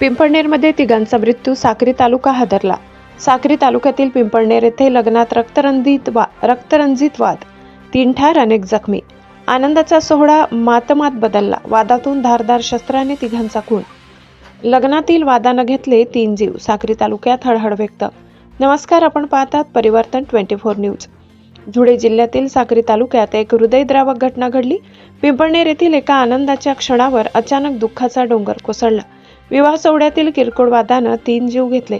पिंपळनेरमध्ये तिघांचा मृत्यू साक्री तालुका हादरला. साक्री तालुक्यातील पिंपळनेर येथे लग्नात रक्तरंजित वा रक्तरंजित वाद तीन ठार अनेक जखमी. आनंदाचा सोहळा मातमात बदलला. वादातून धारदार शस्त्राने तिघांचा खून. लग्नातील वादानं घेतले तीन जीव साक्री तालुक्यात हळहळ व्यक्त. नमस्कार आपण पाहतात परिवर्तन ट्वेंटी फोर न्यूज. धुळे जिल्ह्यातील साक्री तालुक्यात एक हृदयद्रावक घटना घडली. पिंपळनेर येथील एका आनंदाच्या क्षणावर अचानक दुःखाचा डोंगर कोसळला. विवाह सोहळ्यातील किरकोळ वादानं तीन जीव घेतले.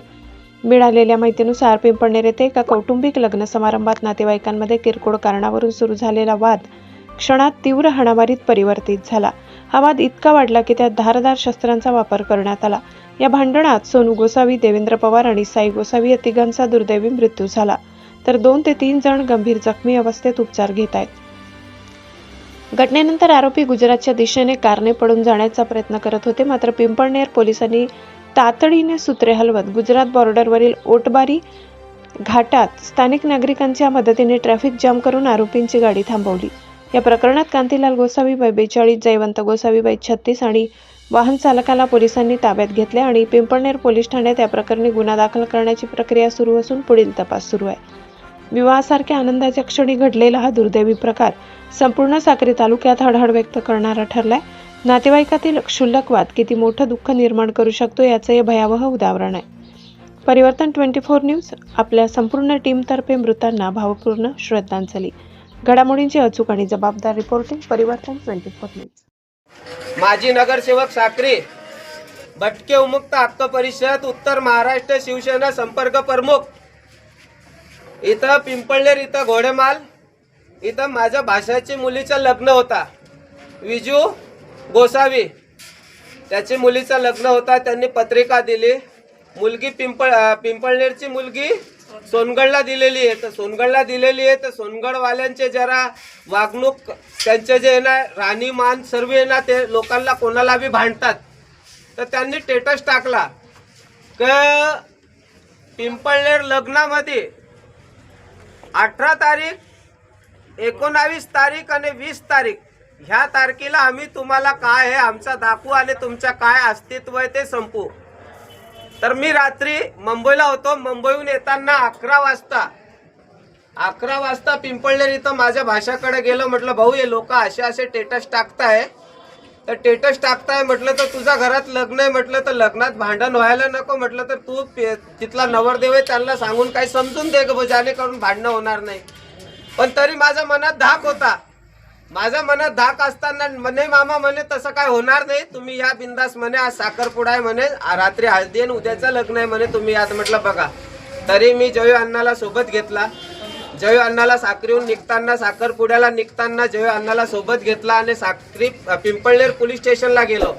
मिळालेल्या माहितीनुसार पिंपळनेर येथे एका कौटुंबिक लग्न समारंभात नातेवाईकांमध्ये किरकोळ कारणावरून सुरू झालेला वाद क्षणात तीव्र हाणामारीत परिवर्तित झाला. हा वाद इतका वाढला की त्यात धारदार शस्त्रांचा वापर करण्यात आला. या भांडणात सोनू गोसावी देवेंद्र पवार आणि साई गोसावी या तिघांचा दुर्दैवी मृत्यू झाला. तर दोन ते तीन जण गंभीर जखमी अवस्थेत उपचार घेत आहेत. घटनेनंतर आरोपी गुजरातच्या दिशेने कारने पडून जाण्याचा प्रयत्न करत होते. मात्र पिंपळनेर पोलिसांनी तातडीने सूत्रे हलवत गुजरात बॉर्डरवरील ओटबारी घाटात स्थानिक नागरिकांच्या मदतीने ट्रॅफिक जाम करून आरोपींची गाडी थांबवली. या प्रकरणात कांतीलाल गोसावी बेचाळीस जयवंत गोसावीबाई छत्तीस आणि वाहन चालकाला पोलिसांनी ताब्यात घेतले आणि पिंपळनेर पोलीस ठाण्यात या प्रकरणी गुन्हा दाखल करण्याची प्रक्रिया सुरू असून पुढील तपास सुरू आहे. विवाहासारख्या आनंदाच्या क्षणी घडलेला हा दुर्दैवी प्रकार संपूर्ण साक्री तालुक्यात हळहळ व्यक्त करणारा ठरलाय. नातेवाईकातील क्षुल्लकवाद किती मोठं दुःख निर्माण करू शकतो याचं हे भयावह उदाहरण आहे. परिवर्तन ट्वेंटी फोर न्यूज आपल्या संपूर्ण टीमतर्फे मृतांना भावपूर्ण श्रद्धांजली. घडामोडींची अचूक आणि जबाबदार रिपोर्टिंग परिवर्तन ट्वेंटी फोर न्यूज. माजी नगरसेवक साक्री भटके उमुक्त हक्क परिषद उत्तर महाराष्ट्र शिवसेना संपर्क प्रमुख इथं पिंपळनेर इथं घोडेमाल इथं माझ्या भाषाची मुलीचं लग्न होता. विजू गोसावी त्याची मुलीचं लग्न होता त्यांनी पत्रिका दिली. मुलगी पिंपळ पिंपळनेरची मुलगी सोनगडला दिलेली आहे. तर सोनगडला दिलेली आहे तर सोनगडवाल्यांचे जरा वागणूक त्यांचे जे आहे ना राणीमान सर्व आहे ना ते लोकांना कोणाला बी भांडतात. तर त्यांनी स्टेटस टाकला. क पिंपळनेर लग्नामध्ये अठरा तारीख एकोणावीस तारीख आणि वीस तारीख. ह्या तारखेला आम्ही तुम्हाला काय आहे आमचा दाखवू आणि तुमच्या काय अस्तित्व आहे ते संपू तर मी रात्री मुंबईला होतो. मुंबईहून येताना अकरा वाजता अकरा वाजता पिंपळनेर इथं माझ्या भाषाकडे गेलो. म्हटलं भाऊ हे लोक असे असे टेटस टाकताय. तर टेटस टाकताय म्हटलं तर तुझ्या घरात लग्न आहे म्हटलं तर लग्नात भांडण व्हायला नको म्हटलं तर तू तिथला नवरदेव आहे त्यांना सांगून काही समजून दे ग जेणेकरून भांडणं होणार नाही. पण तरी माझ्या मनात धाक होता. माझ्या मनात धाक असताना म्हणे मामा म्हणे तसं काय होणार नाही. तुम्ही या बिंदास म्हणे आज साखरपुडा आहे म्हणे रात्री हळदी आणि उद्याचं लग्न आहे म्हणे तुम्ही यात म्हटलं बघा. तरी मी जयू अण्णाला सोबत घेतला जय अण्णाला साखरीहून निघताना साखरपुड्याला निघताना जय अण्णाला सोबत घेतला आणि साखरी पिंपळनेर पोलीस स्टेशनला गेलो.